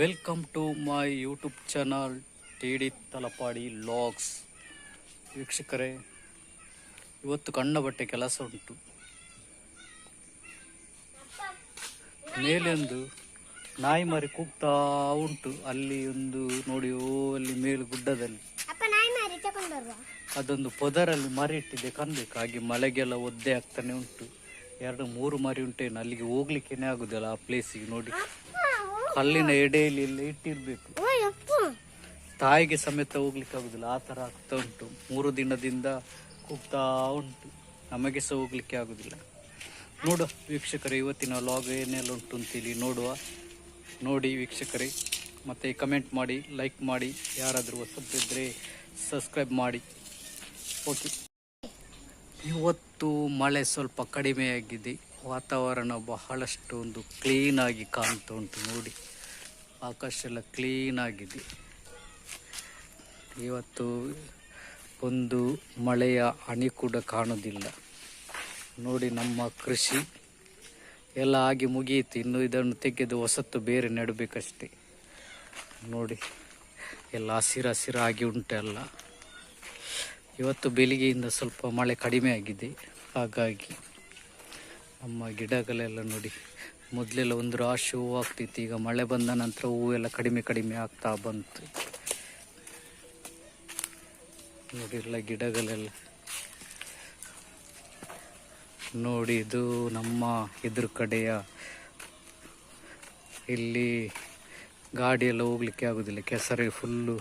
Welcome to my YouTube channel T D Talapady logs ವೀಕ್ಷಕರೇ ಇವತ್ತು ಕಣ್ಣ ಬಟ್ಟೆ ಕೆಲಸ ಉಂಟು. ಮೇಲೊಂದು ನಾಯಿ ಮರಿ ಕೂಗ್ತಾ ಉಂಟು. ಅಲ್ಲಿ ಒಂದು ನೋಡಿ ಓ ಅಲ್ಲಿ ಮೇಲು ಗುಡ್ಡದಲ್ಲಿ. ಅದೊಂದು ಪೊದರಲ್ಲಿ ಮರಿ ಇಟ್ಟಿದೆ ಕಂದಕ್ಕೆ ಹಾಗೆ ಮಳೆಗೆಲ್ಲ ಒದ್ದೆ ಆಗ್ತಾನೆ ಉಂಟು. ಎರಡು ಮೂರು ಮರಿ ಉಂಟೇನು ಅಲ್ಲಿಗೆ ಹೋಗ್ಲಿಕ್ಕೇನೆ ಆಗುದಿಲ್ಲ ಆ ಪ್ಲೇಸಿಗೆ ನೋಡಿ. ಕಲ್ಲಿನ ಎಡೆಯಲ್ಲಿ ಎಲ್ಲ ಇಟ್ಟಿರ್ಬೇಕು. ತಾಯಿಗೆ ಸಮೇತ ಹೋಗ್ಲಿಕ್ಕೆ ಆಗುದಿಲ್ಲ. ಆ ತರ ಆಗ್ತಾ ಉಂಟು. ಮೂರು ದಿನದಿಂದ ಕೂಗ್ತಾ ಉಂಟು. ನಮಗೆ ಸಹ ಹೋಗ್ಲಿಕ್ಕೆ ಆಗುದಿಲ್ಲ. ನೋಡುವ ವೀಕ್ಷಕರೇ ಇವತ್ತಿನ ಲಾಗ್ ಏನೆಲ್ಲ ಉಂಟು ಅಂತೇಳಿ ನೋಡುವ. ನೋಡಿ ವೀಕ್ಷಕರೇ ಮತ್ತೆ ಕಮೆಂಟ್ ಮಾಡಿ ಲೈಕ್ ಮಾಡಿ. ಯಾರಾದರೂ ಹೊಸದಿದ್ರೆ ಸಬ್ಸ್ಕ್ರೈಬ್ ಮಾಡಿ. ಓಕೆ ಇವತ್ತು ಮಳೆ ಸ್ವಲ್ಪ ಕಡಿಮೆಯಾಗಿದೆ ವಾತಾವರಣ ಬಹಳಷ್ಟು ಒಂದು ಕ್ಲೀನಾಗಿ ಕಾಣ್ತಾ ಉಂಟು ನೋಡಿ. ಆಕಾಶ ಎಲ್ಲ ಕ್ಲೀನಾಗಿದೆ ಇವತ್ತು ಒಂದು ಮಳೆಯ ಹನಿ ಕೂಡ ಕಾಣೋದಿಲ್ಲ. ನೋಡಿ ನಮ್ಮ ಕೃಷಿ ಎಲ್ಲ ಆಗಿ ಮುಗಿಯಿತು. ಇನ್ನು ಇದನ್ನು ತೆಗೆದು ಹೊಸತ್ತು ಬೇರೆ ನೆಡಬೇಕಷ್ಟೆ. ನೋಡಿ, ಎಲ್ಲ ಹಸಿರು ಹಸಿರಾಗಿ ಉಂಟೆಲ್ಲ ಇವತ್ತು ಬೆಳಿಗ್ಗೆಯಿಂದ ಸ್ವಲ್ಪ ಮಳೆ ಕಡಿಮೆ ಆಗಿದೆ. ಹಾಗಾಗಿ ನಮ್ಮ ಗಿಡಗಳೆಲ್ಲ ನೋಡಿ, ಮೊದಲೆಲ್ಲ ಒಂದು ರಾಶಿ ಹೂವು ಆಗ್ತಿತ್ತು, ಈಗ ಮಳೆ ಬಂದ ನಂತರ ಹೂವೆಲ್ಲ ಕಡಿಮೆ ಕಡಿಮೆ ಆಗ್ತಾ ಬಂತು. ನೋಡಿಲ್ಲ ಗಿಡಗಳೆಲ್ಲ. ನೋಡಿ ಇದು ನಮ್ಮ ಎದುರು ಕಡೆಯ, ಇಲ್ಲಿ ಗಾಡಿಯೆಲ್ಲ ಹೋಗ್ಲಿಕ್ಕೆ ಆಗೋದಿಲ್ಲ, ಕೆಸರಿ ಫುಲ್ಲು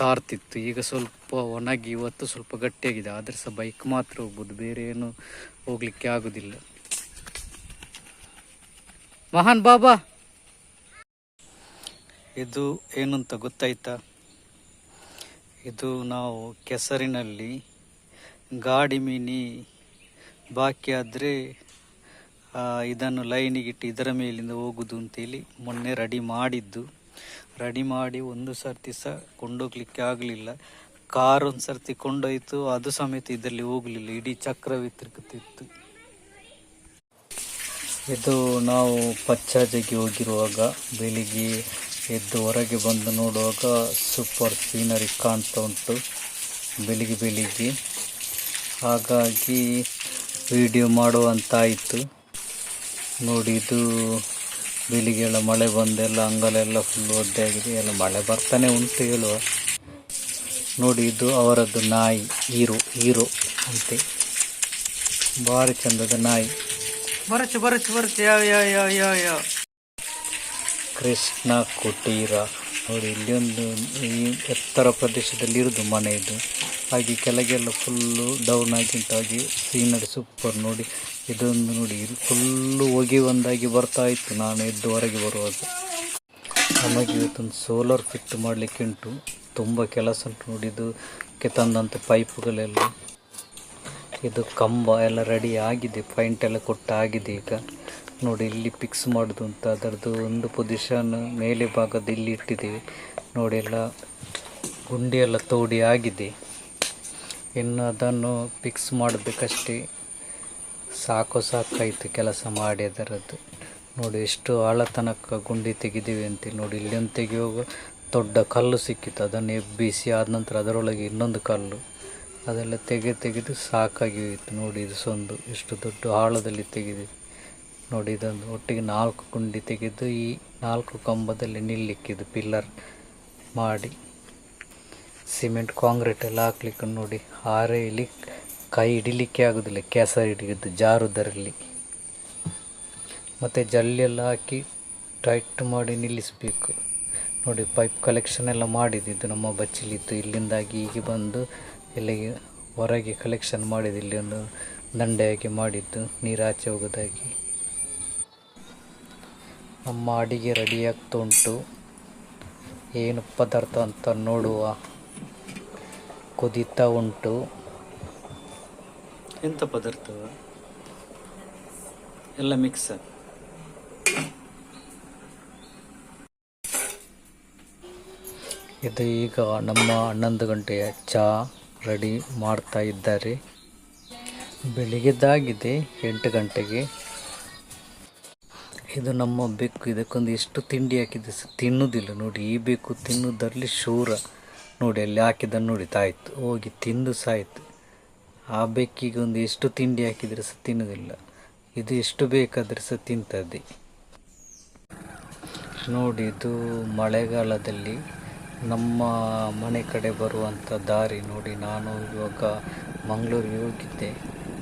ತಾರ್ತಿತ್ತು. ಈಗ ಸ್ವಲ್ಪ ಒಣಗಿ, ಇವತ್ತು ಸ್ವಲ್ಪ ಗಟ್ಟಿಯಾಗಿದೆ ಆದರೆ ಸಹ ಬೈಕ್ ಮಾತ್ರ ಹೋಗ್ಬೋದು ಬೇರೆ ಏನು ಹೋಗ್ಲಿಕ್ಕೆ ಆಗುದಿಲ್ಲ. ಮಹಾನ್ ಬಾಬಾ. ಇದು ಏನು ಅಂತ ಗೊತ್ತಾಯ್ತಾ? ಇದು ನಾವು ಕೆಸರಿನಲ್ಲಿ ಗಾಡಿ ಮೀನಿ ಬಾಕಿ ಆದರೆ ಇದನ್ನು ಲೈನಿಗಿಟ್ಟು ಇದರ ಮೇಲಿಂದ ಹೋಗುದು ಅಂತೇಳಿ ಮೊನ್ನೆ ರೆಡಿ ಮಾಡಿದ್ದು. ರೆಡಿ ಮಾಡಿ ಒಂದು ಸರ್ತಿ ಸಹ ಕೊಂಡೋಗ್ಲಿಕ್ಕೆ ಆಗಲಿಲ್ಲ. ಕಾರ್ ಒಂದು ಸರ್ತಿ ಕೊಂಡೋಯ್ತು, ಅದು ಸಮೇತ ಇದರಲ್ಲಿ ಹೋಗಲಿಲ್ಲ. ಇಡೀ ಚಕ್ರವೇ ತಿರುಗುತ್ತಿತ್ತು ಇದು ನಾವು ಪಚ್ಚಾಜಿಗೆ ಹೋಗಿರುವಾಗ, ಬೆಳಿಗ್ಗೆ ಎದ್ದು ಹೊರಗೆ ಬಂದು ನೋಡುವಾಗ ಸೂಪರ್ ಸೀನರಿ ಕಾಣ್ತಾ ಉಂಟು, ಬೆಳಿಗ್ಗೆ ಬೆಳಿಗ್ಗೆ. ಹಾಗಾಗಿ ವಿಡಿಯೋ ಮಾಡುವಂತಾಯಿತು. ನೋಡಿ, ಇದು ಬೆಳಿಗ್ಗೆಲ್ಲ ಮಳೆ ಬಂದೆಲ್ಲ, ಅಂಗಲೆಲ್ಲ ಫುಲ್ ಒದ್ದೆ ಆಗಿದೆ ಎಲ್ಲ ಮಳೆ ಬರ್ತಾನೆ ಉಂಟು ಹೇಳುವ. ನೋಡಿ, ಇದು ಅವರದ್ದು ನಾಯಿ, ಹೀರೋ ಹೀರೋ ಅಂತೆ. ಭಾರಿ ಚಂದದ ನಾಯಿ. ಬರಚು ಬರಚು ಬರುತ್ತೆ ಯಾವ ಯಾವ ಯಾವ ಯಾವ ಕೃಷ್ಣ ಕುಟೀರ. ನೋಡಿ ಇಲ್ಲಿ ಒಂದು ಈ ಎತ್ತರ ಪ್ರದೇಶದಲ್ಲಿ ಇರೋದು ಮನೆ ಇದು. ಹಾಗೆ ಕೆಳಗೆಲ್ಲ ಫುಲ್ಲು ಡೌನ್ ಆಗಿಂತಾಗಿ ಸೀನರಿ ಸೂಪರ್ ನೋಡಿ ಇದೊಂದು ನೋಡಿ, ಇದು ಫುಲ್ಲು ಹೊಗೆ ಒಂದಾಗಿ ಬರ್ತಾ ಇತ್ತು. ನಾನು ಎದ್ದು ಹೊರಗೆ ಬರುವಾಗ. ನಮಗೆ ಇವತ್ತೊಂದು ಸೋಲಾರ್ ಫಿಟ್ ಮಾಡಲಿಕ್ಕೆ ಉಂಟು. ತುಂಬ ಕೆಲಸ ಉಂಟು ನೋಡಿದ್ದು ತಂದಂಥ ಪೈಪುಗಳೆಲ್ಲ ಇದು ಕಂಬ ಎಲ್ಲ ರೆಡಿ ಆಗಿದೆ ಪಾಯಿಂಟ್ ಎಲ್ಲ ಕೊಟ್ಟು ಆಗಿದೆ ಈಗ. ನೋಡಿ, ಇಲ್ಲಿ ಫಿಕ್ಸ್ ಮಾಡೋದು ಅಂತ. ಅದರದ್ದು ಒಂದು ಪೊಸಿಷನ್ ಮೇಲೆ ಭಾಗದ ಇಲ್ಲಿ ಇಟ್ಟಿದ್ದೀವಿ ನೋಡಿ, ಎಲ್ಲ ಗುಂಡಿ ಎಲ್ಲ ತೋಡಿ ಆಗಿದೆ. ಇನ್ನು ಅದನ್ನು ಫಿಕ್ಸ್ ಮಾಡಬೇಕಷ್ಟೇ. ಸಾಕು ಸಾಕಾಯಿತು ಕೆಲಸ ಮಾಡಿ ಅದರದ್ದು. ನೋಡಿ, ಎಷ್ಟು ಆಳತನಕ ಗುಂಡಿ ತೆಗೆದೀವಿ ಅಂತ. ನೋಡಿ, ಇಲ್ಲಿಂದ ತೆಗೆಯುವಾಗ ದೊಡ್ಡ ಕಲ್ಲು ಸಿಕ್ಕಿತ್ತು. ಅದನ್ನು ಎಬ್ಬಿಸಿ ಆದ ನಂತರ ಅದರೊಳಗೆ ಇನ್ನೊಂದು ಕಲ್ಲು. ಅದೆಲ್ಲ ತೆಗೆ ತೆಗೆದು ಸಾಕಾಗಿ ಹೋಯಿತು. ನೋಡಿ, ಇದು ಸೊಂದು. ಎಷ್ಟು ದೊಡ್ಡ ಆಳದಲ್ಲಿ ತೆಗೆದಿದೆ. ನೋಡಿ, ಇದೊಂದು ಒಟ್ಟಿಗೆ ನಾಲ್ಕು ಗುಂಡಿ ತೆಗೆದು ಈ ನಾಲ್ಕು ಕಂಬದಲ್ಲಿ ನಿಲ್ಲಿಕ್ಕಿದ್ದು ಪಿಲ್ಲರ್ ಮಾಡಿ ಸಿಮೆಂಟ್, ಕಾಂಕ್ರೀಟ್ ಎಲ್ಲ ಹಾಕ್ಲಿಕ್ಕೆ ನೋಡಿ. ಹಾರೆಯಲ್ಲಿ ಕೈ ಹಿಡಿಲಿಕ್ಕೆ ಆಗೋದಿಲ್ಲ. ಕೆಸರು ಹಿಡಿಯೋದು ಜಾರುದರಲ್ಲಿ. ಮತ್ತು ಜಲ್ಲೆಲ್ಲ ಹಾಕಿ ಟೈಟ್ ಮಾಡಿ ನಿಲ್ಲಿಸಬೇಕು. ನೋಡಿ, ಪೈಪ್ ಕಲೆಕ್ಷನ್ ಎಲ್ಲ ಮಾಡಿದ್ದು ನಮ್ಮ ಬಚ್ಚಲಿತ್ತು ಇಲ್ಲಿಂದಾಗಿ ಹೀಗೆ ಬಂದು ಇಲ್ಲಿಗೆ ಹೊರಗೆ ಕಲೆಕ್ಷನ್ ಮಾಡಿದ್ದು ಇಲ್ಲಿ ಒಂದು ದಂಡೆಯಾಗಿ ಮಾಡಿದ್ದು ನೀರು ಆಚೆ ಹೋಗೋದಾಗಿ ನಮ್ಮ ಅಡಿಗೆ ರೆಡಿಯಾಗ್ತಾ ಉಂಟು. ಏನು ಪದಾರ್ಥ ಅಂತ ನೋಡುವ. ಕುದೀತಾ ಉಂಟು. ಎಂಥ ಪದಾರ್ಥ? ಎಲ್ಲ ಮಿಕ್ಸ್ ಇದು ಈಗ ನಮ್ಮ ಹನ್ನೊಂದು ಗಂಟೆಯ ಚಹಾ ರೆಡಿ ಮಾಡ್ತಾ ಇದ್ದಾರೆ. ಬೆಳಿಗ್ಗೆದಾಗಿದೆ, ಎಂಟು ಗಂಟೆಗೆ. ಇದು ನಮ್ಮ ಬೆಕ್ಕು. ಇದಕ್ಕೊಂದು ಎಷ್ಟು ತಿಂಡಿ ಹಾಕಿದೆ ಸರ್ ತಿನ್ನೋದಿಲ್ಲ ನೋಡಿ. ಈ ಬೆಕ್ಕು ತಿನ್ನೋದರಲ್ಲಿ ಶೂರ. ನೋಡಿ, ಅಲ್ಲಿ ಹಾಕಿದ್ದನ್ನು ನೋಡಿ, ತಾಯ್ತು. ಹೋಗಿ ತಿಂದು ಸಾಯ್ತು. ಆ ಬೆಕ್ಕಿಗೆ ಒಂದು ಎಷ್ಟು ತಿಂಡಿ ಹಾಕಿದರೆ ಸಹ ತಿನ್ನೋದಿಲ್ಲ. ಇದು ಎಷ್ಟು ಬೇಕಾದರೆ ಸಹ ತಿಂತದೆ. ನೋಡಿ, ಇದು ಮಳೆಗಾಲದಲ್ಲಿ ನಮ್ಮ ಮನೆ ಕಡೆ ಬರುವಂಥ ದಾರಿ ನೋಡಿ ನಾನು ಇವಾಗ ಮಂಗಳೂರಿಗೆ ಹೋಗಿದ್ದೆ.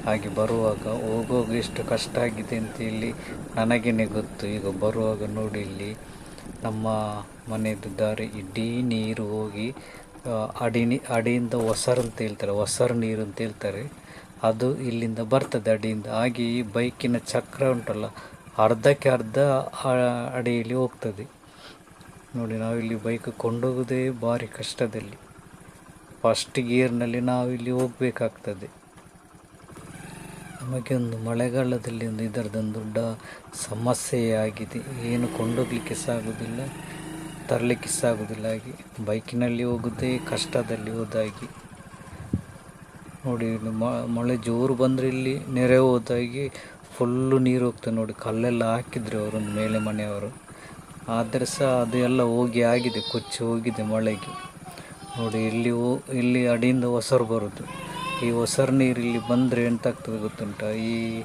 ಹಾಗೆ ಬರುವಾಗ ಹೋಗುವಾಗ ಎಷ್ಟು ಕಷ್ಟ ಆಗಿದೆ ಅಂತ ಇಲ್ಲಿ ನನಗೇನೆ ಗೊತ್ತು. ಈಗ ಬರುವಾಗ ನೋಡಿ ಇಲ್ಲಿ ನಮ್ಮ ಮನೆಯದು ದಾರಿ ಇಡೀ ನೀರು ಹೋಗಿ ಅಡಿ ಅಡಿಯಿಂದ ಹೊಸರು ಅಂತ ಹೇಳ್ತಾರೆ ಹೊಸರು ನೀರು ಅಂತ ಹೇಳ್ತಾರೆ. ಅದು ಇಲ್ಲಿಂದ ಬರ್ತದೆ ಅಡಿಯಿಂದ. ಹಾಗೆ ಈ ಬೈಕಿನ ಚಕ್ರ ಉಂಟಲ್ಲ, ಅರ್ಧಕ್ಕೆ ಅರ್ಧ ಅಡಿಯಲ್ಲಿ ಹೋಗ್ತದೆ. ನೋಡಿ, ನಾವಿಲ್ಲಿ ಬೈಕ್ ಕೊಂಡೋಗೋದೇ ಭಾರಿ ಕಷ್ಟದಲ್ಲಿ. ಫಸ್ಟ್ ಗೇರ್ನಲ್ಲಿ ನಾವಿಲ್ಲಿ ಹೋಗಬೇಕಾಗ್ತದೆ. ನಮಗೆ ಒಂದು ಮಳೆಗಾಲದಲ್ಲಿ ಒಂದು ಇದರದೊಂದು ದೊಡ್ಡ ಸಮಸ್ಯೆಯಾಗಿದೆ. ಏನು ಕೊಂಡೋಗ್ಲಿಕ್ಕೆ ಸಾಗುವುದಿಲ್ಲ ತರಲಿಕ್ಕೆ ಸಾಗುವುದಿಲ್ಲ ಹಾಗೆ ಬೈಕಿನಲ್ಲಿ ಹೋಗೋದೇ ಕಷ್ಟದಲ್ಲಿ ಹೋದಾಗಿ. ನೋಡಿ ಮಳೆ ಜೋರು ಬಂದರೆ ಇಲ್ಲಿ ನೆರೆ ಹೋದಾಗಿ ಫುಲ್ಲು ನೀರು ಹೋಗ್ತದೆ ನೋಡಿ. ಕಲ್ಲೆಲ್ಲ ಹಾಕಿದ್ರು ಅವರೊಂದು ಮೇಲೆ ಮನೆಯವರು. ಆದರೆ ಸಹ ಅದು ಎಲ್ಲ ಹೋಗಿ ಆಗಿದೆ, ಕೊಚ್ಚಿ ಹೋಗಿದೆ ಮಳೆಗೆ. ನೋಡಿ, ಇಲ್ಲಿ ಹೋ- ಇಲ್ಲಿ ಅಡಿಯಿಂದ ಒಸರು ಬರುತ್ತೆ ಈ ಒಸರು ನೀರು ಇಲ್ಲಿ ಬಂದರೆ ಎಂತಾಗ್ತದೆ ಗೊತ್ತುಂಟ? ಈ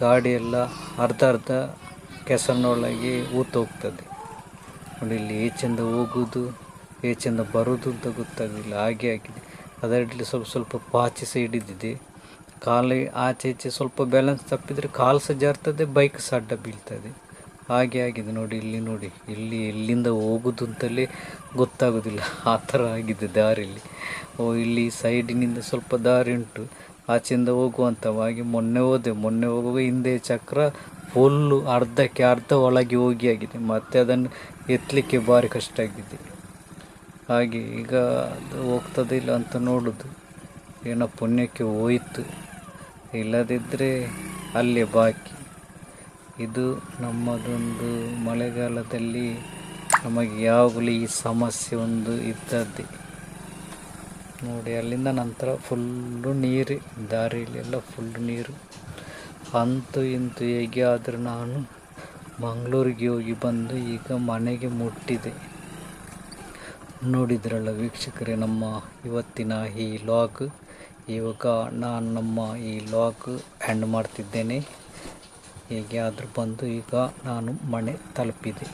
ಗಾಡಿ ಎಲ್ಲ ಅರ್ಧ ಅರ್ಧ ಕೆಸರಿನೊಳಗೆ ಹೋಗ್ತದೆ ನೋಡಿ, ಇಲ್ಲಿ ಈಚೆಂದ ಹೋಗುವುದು ಈಚೆಂದ ಬರುವುದು ಅಂತ ಗೊತ್ತಾಗಲಿಲ್ಲ. ಹಾಗೆ ಆಗಿದೆ. ಅದರಲ್ಲಿ ಸ್ವಲ್ಪ ಸ್ವಲ್ಪ ಪಾಚಿ ಸಹ ಹಿಡಿದಿದೆ ಕಾಲು ಆಚೆ ಈಚೆ ಸ್ವಲ್ಪ ಬ್ಯಾಲೆನ್ಸ್ ತಪ್ಪಿದರೆ ಕಾಲು ಸಹ ಜಾರ್ತದೆ ಬೈಕ್ ಸಹ ಅಡ್ಡ ಬೀಳ್ತದೆ. ಹಾಗೆ ಆಗಿದೆ ನೋಡಿ, ಇಲ್ಲಿ ನೋಡಿ, ಇಲ್ಲಿ ಎಲ್ಲಿಂದ ಹೋಗುದು ಅಂತಲೇ ಗೊತ್ತಾಗೋದಿಲ್ಲ. ಆ ಥರ ಆಗಿದೆ ದಾರಿಯಲ್ಲಿ ಓ, ಇಲ್ಲಿ ಸೈಡಿನಿಂದ ಸ್ವಲ್ಪ ದಾರಿ ಉಂಟು. ಆಚೆಯಿಂದ ಹೋಗುವಂಥವಾಗಿ ಹಾಗೆ ಮೊನ್ನೆ ಹೋದೆ. ಮೊನ್ನೆ ಹೋಗುವಾಗ ಹಿಂದೆ ಚಕ್ರ ಫುಲ್ಲು ಅರ್ಧಕ್ಕೆ ಅರ್ಧ ಒಳಗೆ ಹೋಗಿ ಆಗಿದೆ. ಮತ್ತೆ ಅದನ್ನು ಎತ್ತಲಿಕ್ಕೆ ಭಾರಿ ಕಷ್ಟ ಆಗಿದೆ. ಹಾಗೆ ಈಗ ಅದು ಹೋಗ್ತದೆ ಇಲ್ಲ ಅಂತ ನೋಡೋದು. ಏನೋ ಪುಣ್ಯಕ್ಕೆ ಹೋಯಿತು. ಇಲ್ಲದಿದ್ದರೆ ಅಲ್ಲೇ ಬಾಕಿ. ಇದು ನಮ್ಮದೊಂದು ಮಳೆಗಾಲದಲ್ಲಿ ನಮಗೆ ಯಾವಾಗಲೂ ಈ ಸಮಸ್ಯೆ ಒಂದು ಇದ್ದದ್ದೇ. ನೋಡಿ, ಅಲ್ಲಿಂದ ನಂತರ ಫುಲ್ಲು ನೀರು, ದಾರಿಯಲ್ಲೆಲ್ಲ ಫುಲ್ಲು ನೀರು. ಅಂತೂ ಇಂತೂ ಹೇಗೆ ಆದರೂ ನಾನು ಮಂಗಳೂರಿಗೆ ಹೋಗಿ ಬಂದು ಈಗ ಮನೆಗೆ ಮುಟ್ಟಿದೆ. ನೋಡಿದ್ರಲ್ಲ ವೀಕ್ಷಕರೇ, ನಮ್ಮ ಇವತ್ತಿನ ಈ ಲಾಗ್ ಇವಾಗ ನಾನು ನಮ್ಮ ಈ ಲಾಗ್ ಹ್ಯಾಂಡ್ ಮಾಡ್ತಿದ್ದೇನೆ. ಹೇಗೆ ಆದರೂ ಬಂದು ಈಗ ನಾನು ಮನೆ ತಲುಪಿದೆ.